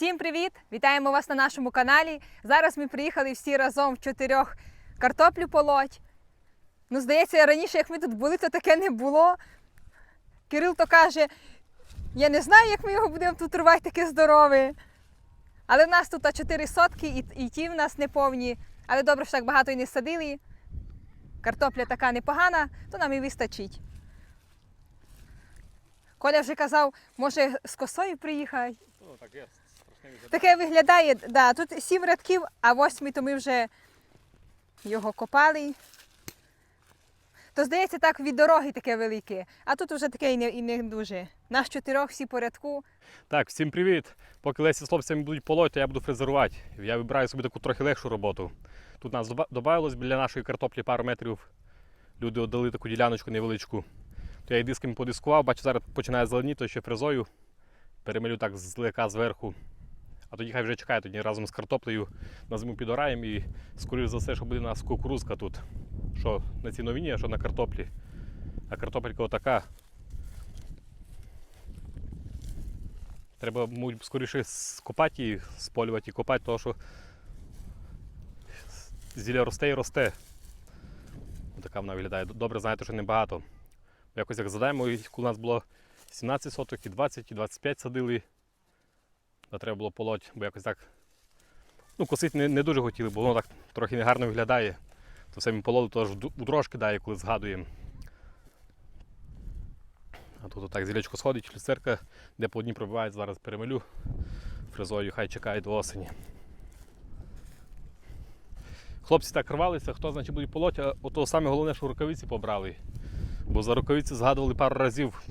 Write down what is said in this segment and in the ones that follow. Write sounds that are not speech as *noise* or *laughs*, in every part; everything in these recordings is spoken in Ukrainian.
Всім привіт! Вітаємо вас на нашому каналі. Зараз ми приїхали всі разом в чотирьох картоплю полоть. Ну, здається, раніше, як ми тут були, то таке не було. Кирил то каже, я не знаю, як ми його будемо тут рвати, таке здорове. Але в нас тут чотири сотки і, і ті в нас не повні. Але добре, що так багато і не садили. Картопля така непогана, то нам і вистачить. Коля вже казав, може з косою приїхати. Ну, так є. Таке виглядає, да, тут сім рядків, а восьмий, то ми вже його копали. То здається, так від дороги таке велике, а тут вже таке і не, і не дуже. Наш чотирьох всі по рядку. Так, всім привіт. Поки Лесі з хлопцями будуть полоть, то я буду фрезерувати. Я вибираю собі таку трохи легшу роботу. Тут нас додавалось біля нашої картоплі пару метрів. Люди віддали таку діляночку невеличку. То я її дисками подискував, бачу, зараз починає зеленіти, ще фрезою. Перемилю так злегка зверху. А тоді хай вже чекає тоді разом з картоплею на зиму підораємо і скоріш за все, що буде у нас кукурузка тут. Що на цій новині, а що на картоплі. А картопелька отака. Треба, мабуть, скоріше скопати її, сполювати і копати, тому що зілля росте і росте. Така вона виглядає. Добре, знаєте, що небагато. Якось як задаємо, коли у нас було 17 соток, і 20, і 25 садили. То треба було полоть, бо якось так. Ну, косити не, не дуже хотіли, бо воно так трохи негарно виглядає. То все ми пололи, то у дрож кидає, коли згадуємо. А тут отак зілячко сходить, люцерка, де по одній пробиває, зараз перемилю фрезою, хай чекає до осені. Хлопці так рвалися, хто значить буде полоть, а ото саме головне, що рукавиці побрали. Бо за рукавиці згадували пару разів,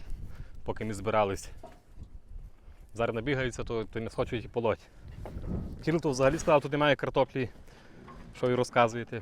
поки ми збирались. Зараз набігаються, то, то не схочуть і полоть. Кирил то взагалі сказав, тут немає картоплі. Що ви розказуєте?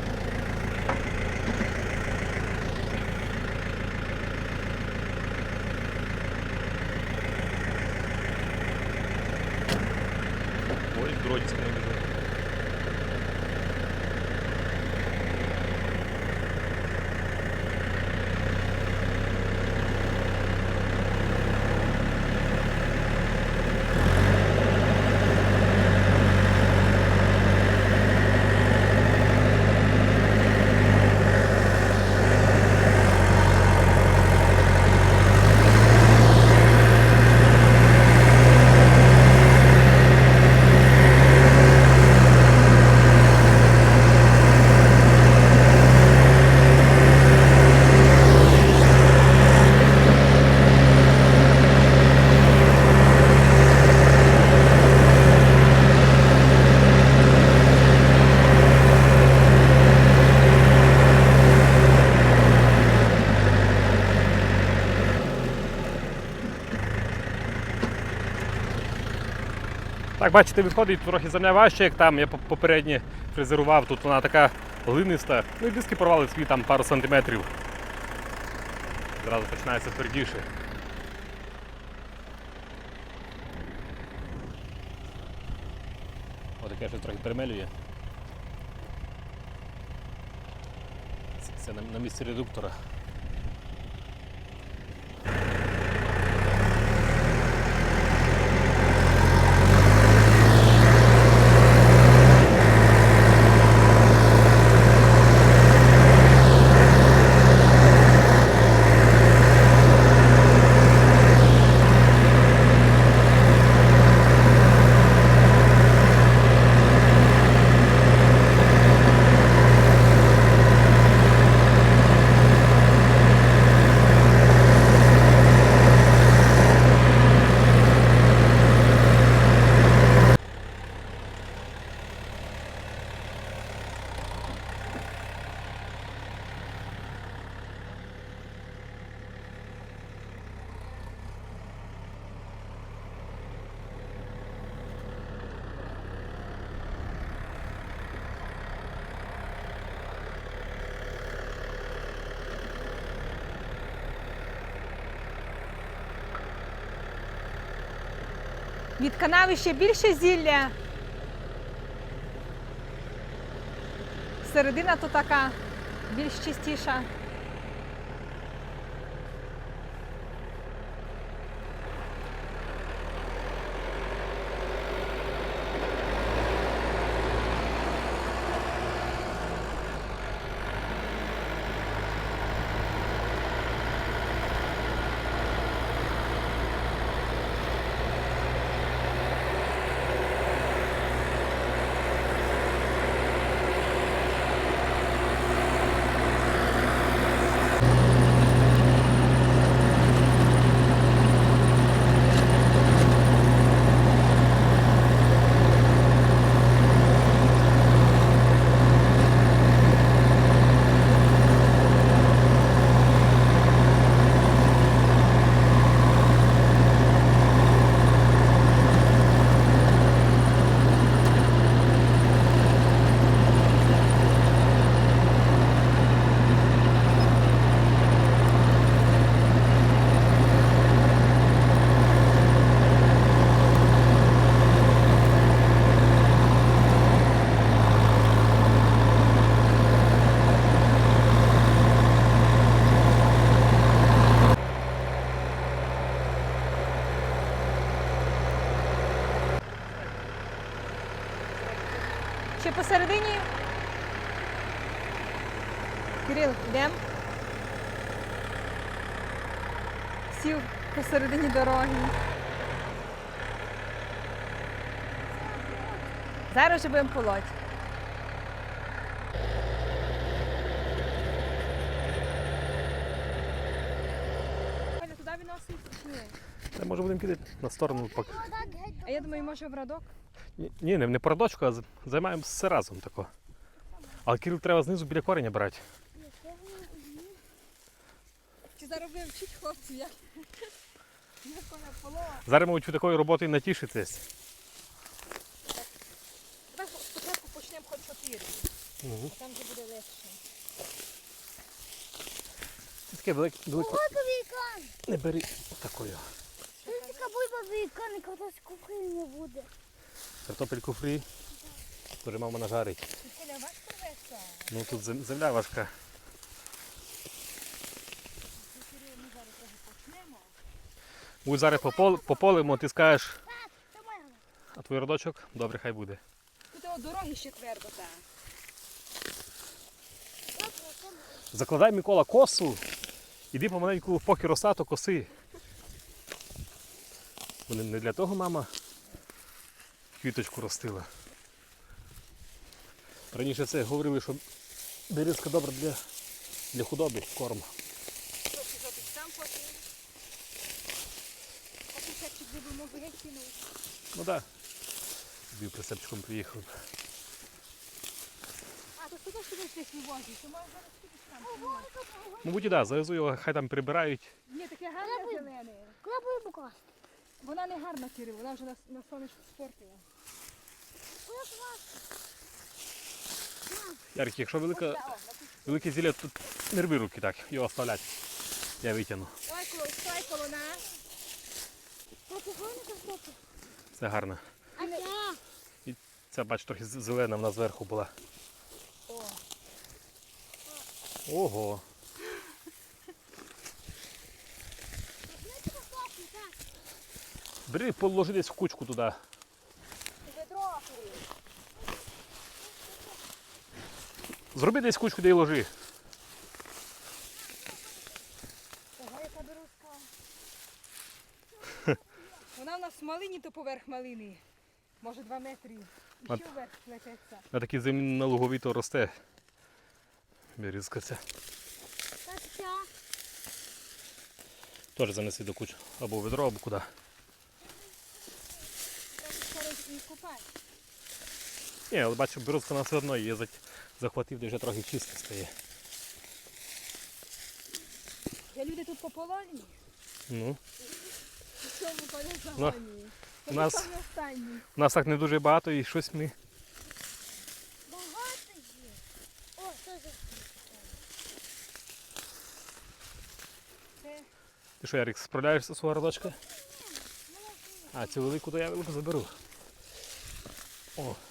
Так, бачите, виходить трохи земля важче, як там. Я поп- попереднє фрезерував, тут вона така глиниста. Ну і диски порвали свій там пару сантиметрів. Зразу починається твердіше. Отаке щось трохи перемелює. Це, на місці редуктора. Від канави ще більше зілля. Середина то така більш чистіша. Ще посередині. Кирил, йдемо. Сів посередині дороги. Зараз вже будемо полоть. Туди виносить чи ні? Та може будемо кидати на сторону поки. А я думаю, може в радок. Ні, не, не продочку, а займаємося все разом тако. Але Кирил треба знизу біля кореня брати. Чи зараз ви вчить хлопців, як, полова? Зараз, мабуть, ви такою роботою натішитесь. Давай спочатку почнемо хоч чотири, Угу. там вже буде легше. Ти таке велике, велике. Не бери такою. Ти така бабійка, не катась кухні не буде. Картопельку фрі. Дуже мама нажарить. Ну тут земля важка. Будь зараз попол, пополимо, ти скажеш, а твій родочок? Добре, хай буде. Тут дороги ще твердо, так. Закладай Микола косу. Іди помаленьку, поки роса, то коси. Не для того мама квіточку ростила. Раніше це говорили, що березка добра для, для худоби, корм. Ну так. Да. прицепчиком приїхав. А, то туди сюди десь вивозить, то може зараз підеш там. Мабуть, і да, завезу його, хай там прибирають. Ні, таке гарне зелене. Куди бабу класти? Вона не гарна, Кирил, вона вже на, на сонечку спортила. Ярик, якщо велика, велике зілля, тут не рви руки так, його оставлять. Я витягну. Ой, коло, стой коло нас. Тати, гарно картопля. Це гарно. А ця? Бач, трохи зелена вона зверху була. Ого. Знаєте, як класно, так? Бери, положи десь в кучку туди. Зроби десь кучку, де й ложи. Ого, яка березка. Вона в нас в малині, то поверх малини. Може два метри. І ще вверх плететься. На такій землі на луговій то росте. Берізка ця. Теж занеси до кучі. Або в ведро, або куди. І купати. Ні, але бачу, березка вона все одно її захватив, де вже трохи чисто стає. Я люди тут по полоні. Ну, цьому полі Ну, у нас- Це у нас так не дуже багато і щось ми. Багато є. О, що за Це Ти що, Ярик, справляєшся зі свого родочка? А цю велику то я велику заберу. О.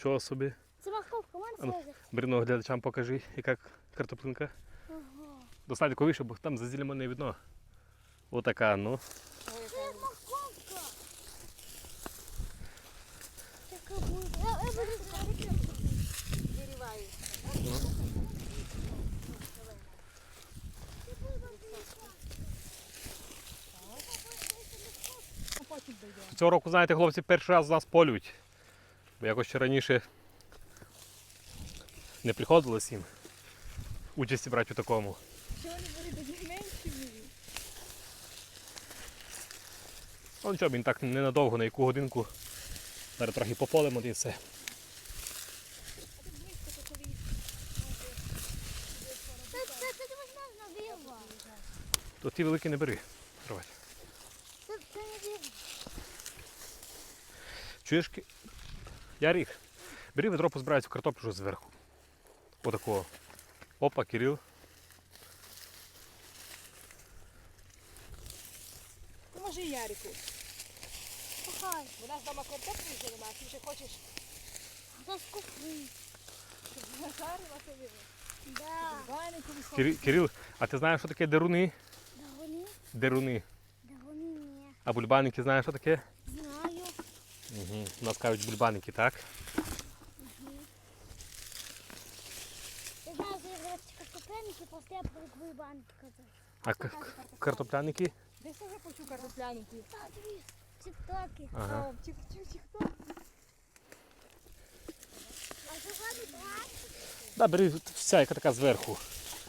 Нічого собі. Це маховка, мене Ану. слежить. Глядачам покажи, яка картоплинка. Ага. Достань вище, бо там за зілля не видно. Отака, ну. Це маховка. Така. Я. Цього року, знаєте, хлопці перший раз нас полюють. Бо якось ще раніше не приходилось їм участі брати у такому. Що вони були такі менші? Ну нічого, він так ненадовго, на яку годинку. Зараз трохи пополимо і все. То ті великі не бери. Це, це не. Чуєш? Ки- Ярік, бери ведро, позбирай цю картоплю вже зверху. Отакого. Опа, Кирил. І Ярику. Пахай. Вона ж дома картоплю вже немає, ти вже хочеш щоб нажарила собі. Да. Кирил, Кирил, а ти знаєш, що таке деруни? Деруни. да ні. А бульбаники знаєш, що таке? Угу. У нас кажуть бульбаники, так? Я знаю, що я я. А к- картопляники? Десь вже почув картопляники. Так, дивись, тік-токи. Ага. О, чик чик чик то. А що ходить, а? Да, бери вся, яка така зверху.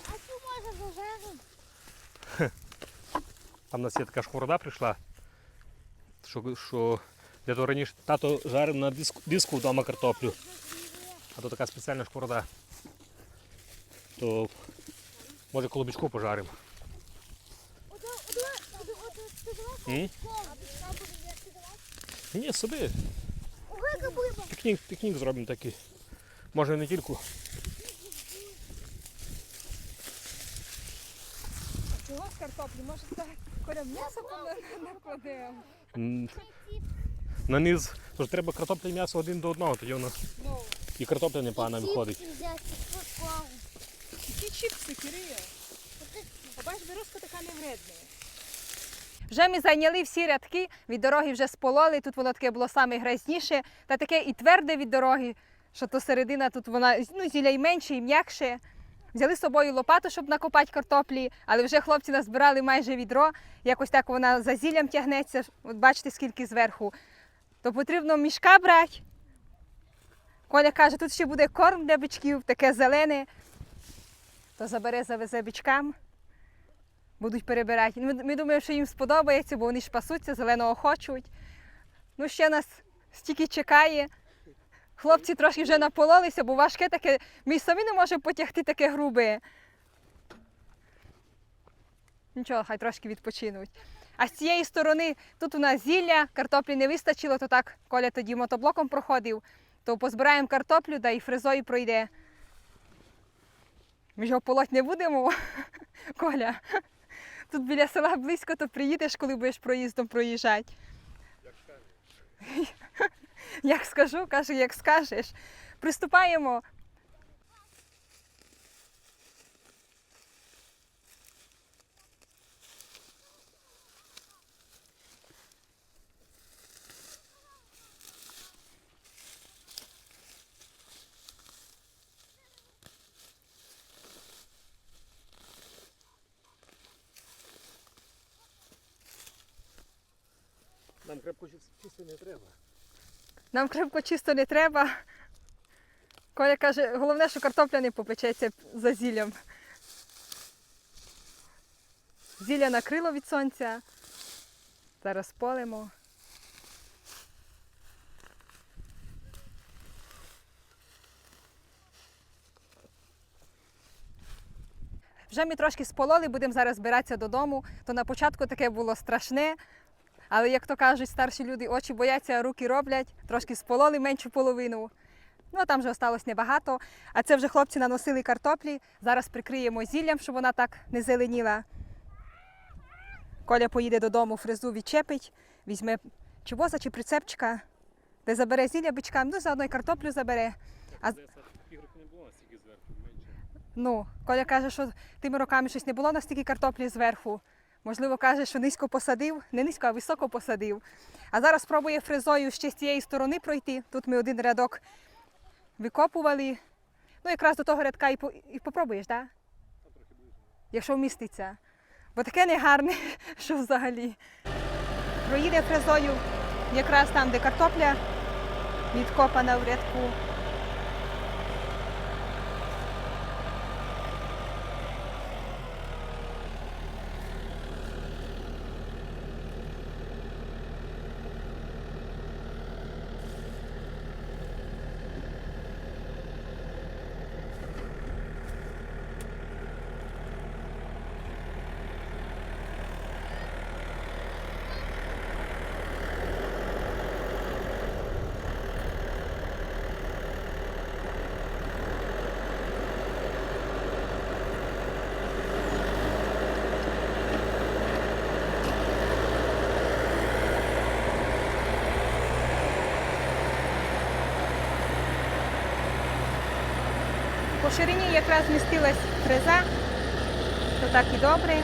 А що може зажарити? Там у нас є така шкорода прийшла. Що, що для того раніше тато жарив на диску, диску вдома картоплю. А то така спеціальна шкорода. То може колобічку пожаримо. М? Ні, собі. Пікнік, пікнік зробимо такий. Може не тільки. Чого з картоплі? Може, так коля м'ясо накладемо? На низ. Тож треба картопля і м'ясо один до одного, тоді воно Ну, і картопля непогано виходить. Чіпси взяти, поклав. які чіпси, березка така не вредна. Вже ми зайняли всі рядки, від дороги вже спололи, тут воно таке було саме грязніше, та таке і тверде від дороги, що то середина тут вона ну, зілля і менше, і м'якше. Взяли з собою лопату, щоб накопати картоплі, але вже хлопці назбирали майже відро. Якось так вона за зіллям тягнеться. От бачите, скільки зверху. То потрібно мішка брати. Коля каже, тут ще буде корм для бичків, таке зелене. То забере, завезе бичкам будуть перебирати. Ми, ми думаємо, що їм сподобається, бо вони ж пасуться, зеленого хочуть. Ну, ще нас стільки чекає. Хлопці трошки вже напололися, бо важке таке, ми самі не можемо потягти таке грубе. Нічого, хай трошки відпочинуть. А з цієї сторони тут у нас зілля, картоплі не вистачило, то так Коля тоді мотоблоком проходив. то позбираємо картоплю, да і фрезою пройде. Ми ж його полоть не будемо, *laughs* Коля. Тут біля села близько, то приїдеш, коли будеш проїздом проїжджати. Як *laughs* скажу, каже, як скажеш. Приступаємо. Нам крепко чисто не треба. Нам крепко чисто не треба. Коля каже, головне, що картопля не попечеться за зіллям. Зілля накрило від сонця. Зараз полимо. Вже ми трошки спололи, будемо зараз збиратися додому. То на початку таке було страшне. Але як то кажуть, старші люди очі бояться, руки роблять, трошки спололи меншу половину. Ну, а там вже осталось небагато. А це вже хлопці наносили картоплі. Зараз прикриємо зіллям, щоб вона так не зеленіла. Коля поїде додому, фрезу відчепить, візьме чи воза, чи прицепчика, де забере зілля бичкам, ну заодно й картоплю забере. А-. Ну, Коля каже, що тими роками щось не було настільки картоплі зверху. Можливо, каже, що низько посадив, не низько, а високо посадив. А зараз спробує фрезою ще з цієї сторони пройти. Тут ми один рядок викопували. Ну, якраз до того рядка і, по, і попробуєш, так? Якщо вміститься. Бо таке негарне, *laughs* що взагалі. Проїде фрезою якраз там, де картопля відкопана в рядку. Ширині якраз змістилась фреза, то так і добре.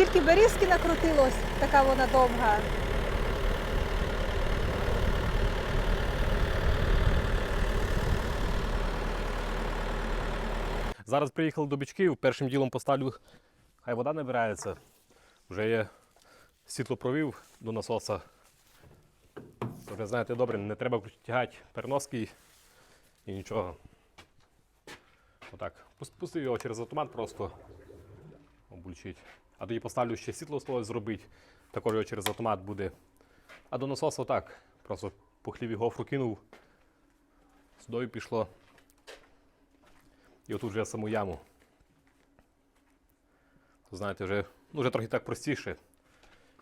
Скільки берізки накрутилось, така вона довга. Зараз приїхали до бичків, першим ділом поставлю, хай вода набирається. Вже є світло провів до насоса. То вже знаєте добре, не треба тягати переноски і нічого. Отак. Пустив його через автомат просто обульчить. А тоді поставлю ще світло слой зробити. Також його через автомат буде. А до насоса отак. Просто по хліві гофру кинув. Сюди пішло. І отут вже саму яму. То знаєте, вже, ну, вже трохи так простіше.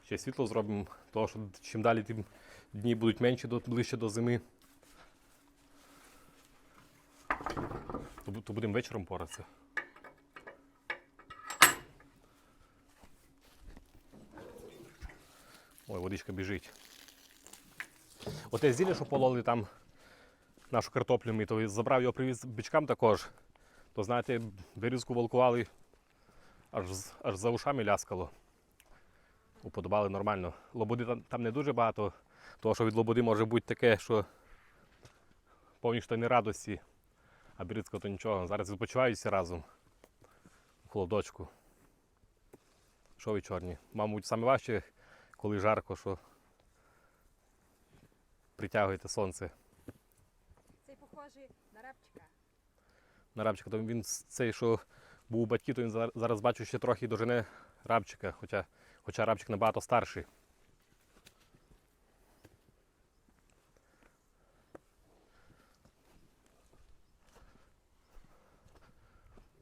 Ще світло зробимо, тому що чим далі, тим дні будуть менші до, ближче до зими. То, то будемо вечором поратися. Ой, водичка біжить. Оте зілля, що пололи там нашу картоплю, ми, то забрав його, привіз бичкам також. То знаєте, берізку волкували, аж, аж за ушами ляскало. Уподобали нормально. Лободи там, там не дуже багато, тому що від лободи може бути таке, що повні штани радості, а бридко то нічого. Зараз відпочивають всі разом. У холодочку. Що ви чорні? Мабуть, саме важче, коли жарко, що притягуєте сонце. Цей похожий на репчика. На рабчика, то він цей, що був у батьків, то він зараз бачу ще трохи дожене рабчика, хоча, хоча рабчик набагато старший.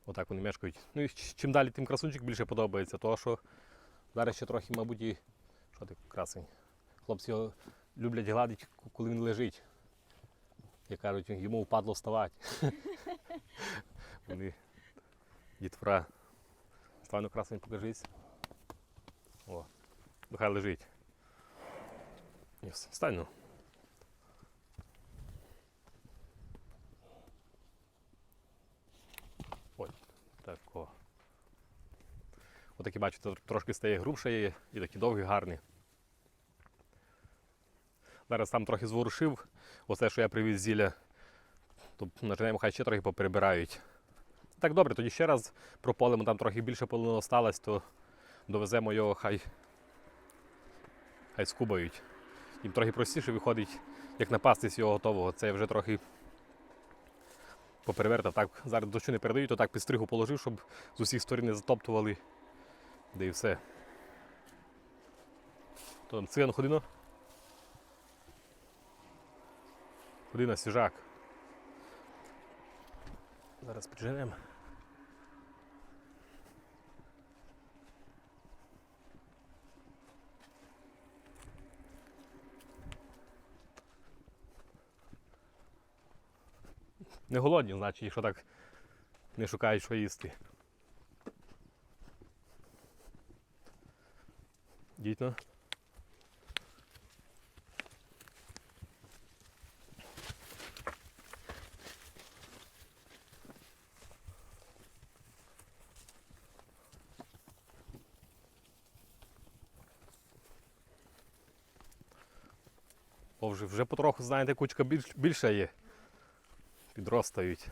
Отак вони мешкають. Ну і чим далі, тим красунчик більше подобається, того що зараз ще трохи, мабуть, і. Що ти красень? Хлопці люблять гладити, коли він лежить. Як кажуть, йому впадло вставати. *laughs* Вони дітвора. Стану красень покажись. О, нехай лежить. Ні, вс- Встань ну. Ой, так о. Отакі, бачите, тр- трошки стає грубше є і такі довгі, гарні. Зараз там трохи зворушив. Оце, що я привіз зілля, то нажинаємо, хай ще трохи поперебирають. Так добре, тоді ще раз прополимо, там трохи більше половини осталось, то довеземо його, хай, хай скубають. Їм трохи простіше виходить, як напастись його готового. Це я вже трохи поперевертав. Так, зараз дощу не передають, то так під положив, щоб з усіх сторін не затоптували. Де і все. То там циган ходино. Ходина, свіжак. Зараз підженемо. Не голодні, значить, якщо так не шукають, що їсти. Дійсно. О, вже, вже потроху, знаєте, кучка більш, більша є. Підростають.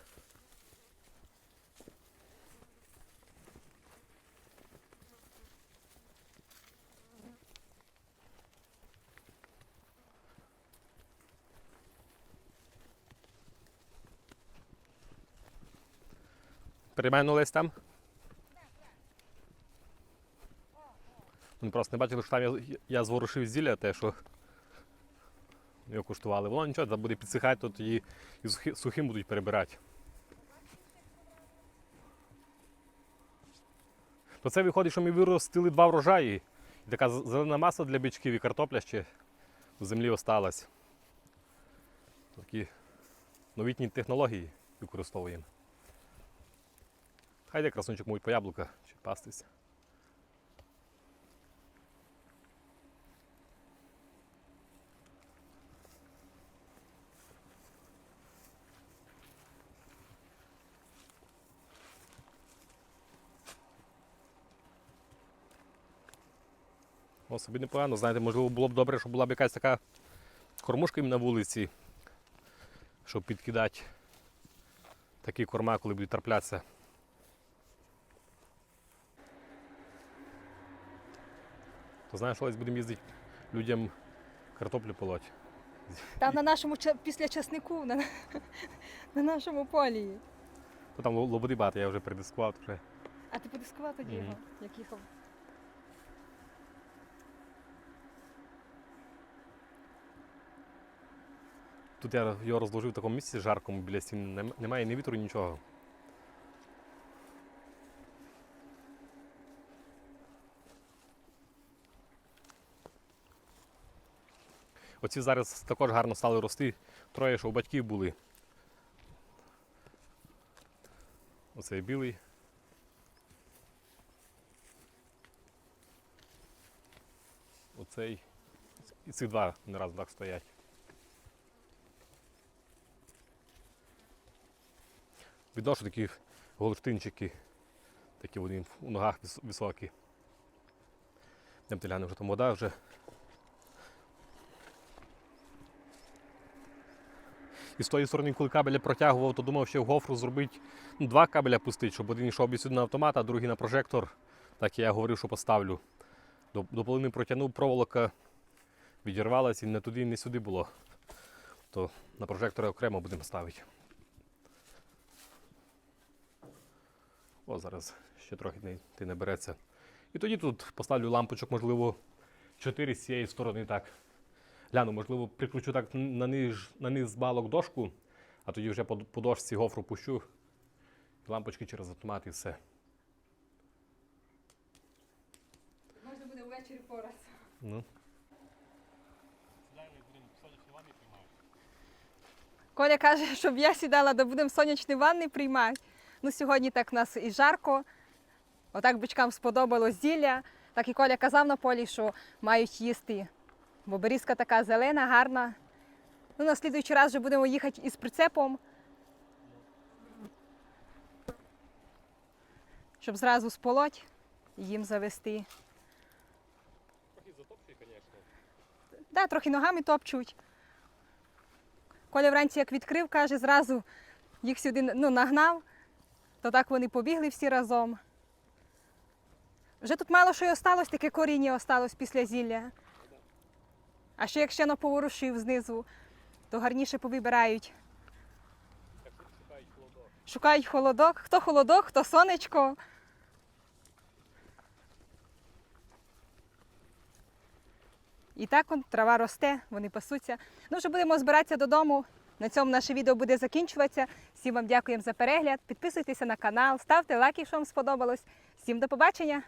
Перейменувались там? Вони просто не бачили, що там я, я зворушив зілля, те, що його куштували. Воно нічого, це буде підсихати, то тоді і сухим будуть перебирати. То це виходить, що ми виростили два врожаї. І така зелена маса для бичків і картопля ще в землі осталась. Такі новітні технології використовуємо. Хай де красунчик муть по яблука чи пастись. О, собі непогано, знаєте, можливо, було б добре, щоб була б якась така кормушка на вулиці, щоб підкидати такі корма, коли будуть траплятися. То знаєш, колись будемо їздити людям картоплю полоть. Там на нашому після часнику, на, на нашому полі. То там ло- лободи багато, я вже передискував вже. А ти подискував тоді його, як їхав? Тут я його розложив в такому місці жаркому біля стін, немає ні вітру, нічого. Оці зараз також гарно стали рости. Троє, що у батьків були. Оцей білий. Оцей. І ці два не разом так стоять. Відношу такі голштинчики, такі вони у ногах високі. Йдемо глянемо, вже там вода вже. І з тої сторони, коли кабеля протягував, то думав, ще в гофру зробити ну, два кабеля пустити, щоб один йшов сюди на автомат, а другий на прожектор. Так я говорив, що поставлю. До, до половини протягнув, проволока відірвалася і не туди, не сюди було. То на прожектори окремо будемо ставити. О, зараз ще трохи не, ти не береться. І тоді тут поставлю лампочок, можливо, 4 з цієї сторони так. Гляну, можливо, прикручу так на низ, на низ балок дошку, а тоді вже по, по дошці гофру пущу. Лампочки через автомат і все. Можна буде ввечері пораз. Ну. Коля каже, щоб я сідала, да будемо сонячні ванни приймати. Ну, сьогодні так в нас і жарко. Отак бичкам сподобалось зілля. Так і Коля казав на полі, що мають їсти. Бо берізка така зелена, гарна. Ну, на слідуючий раз вже будемо їхати із прицепом. Щоб зразу сполоть і їм завести. Трохи затопчує, звісно. Да, трохи ногами топчуть. Коля вранці як відкрив, каже, зразу їх сюди ну, нагнав, то так вони побігли всі разом. Вже тут мало що й осталось, таке коріння осталось після зілля. А ще як ще наповорушив знизу, то гарніше повибирають. Шукають холодок. Хто холодок, хто сонечко. І так он, трава росте, вони пасуться. Ну, вже будемо збиратися додому. На цьому наше відео буде закінчуватися. Всім вам дякуємо за перегляд. Підписуйтеся на канал, ставте лайки, якщо вам сподобалось. Всім до побачення!